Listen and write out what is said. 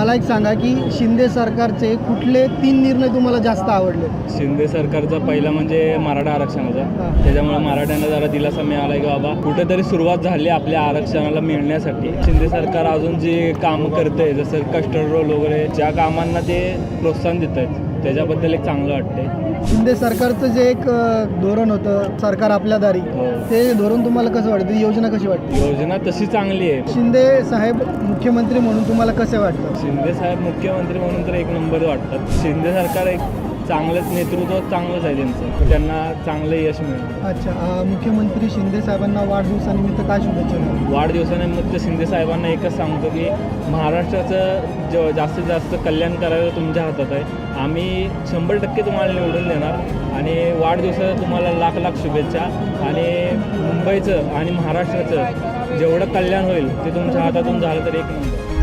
मला एक सांगा की शिंदे सरकारचे कुठले तीन निर्णय तुम्हाला जास्त आवडले? शिंदे सरकारचा पहिला म्हणजे मराठा आरक्षणाचा. त्याच्यामुळे मराठ्यांना जरा दिलासा मिळाला की बाबा कुठेतरी सुरुवात झाली आपल्या आरक्षणाला मिळण्यासाठी. शिंदे सरकार अजून जे कामं करतंय जसं कस्टर्ड रोल वगैरे ज्या कामांना ते प्रोत्साहन देत आहेत त्याच्याबद्दल एक चांगलं वाटतंय. शिंदे सरकारचं जे एक धोरण होतं सरकार आपल्या दारी हो. ते धोरण तुम्हाला कसं वाटतं? योजना कशी वाटते? योजना तशी चांगली आहे. शिंदे साहेब मुख्यमंत्री म्हणून तुम्हाला कसे वाटतं? शिंदे साहेब मुख्यमंत्री म्हणून तर एक नंबर वाटतात. शिंदे सरकार एक चांगलंच नेतृत्व चांगलंच आहे त्यांचं. त्यांना चांगलं यश मिळेल. अच्छा अ, मुख्यमंत्री शिंदे साहेबांना वाढदिवसानिमित्त काय शुभेच्छा द्याल? वाढदिवसानिमित्त शिंदे साहेबांना एकच सांगतो की महाराष्ट्राचं ज जास्तीत जास्त कल्याण करायला तुमच्या हातात आहे. आम्ही शंभर टक्के तुम्हाला निवडून देणार आणि वाढदिवसाच्या तुम्हाला लाख लाख शुभेच्छा. आणि मुंबईचं आणि महाराष्ट्राचं जेवढं कल्याण होईल ते तुमच्या हातातून झालं तर एक नंबर.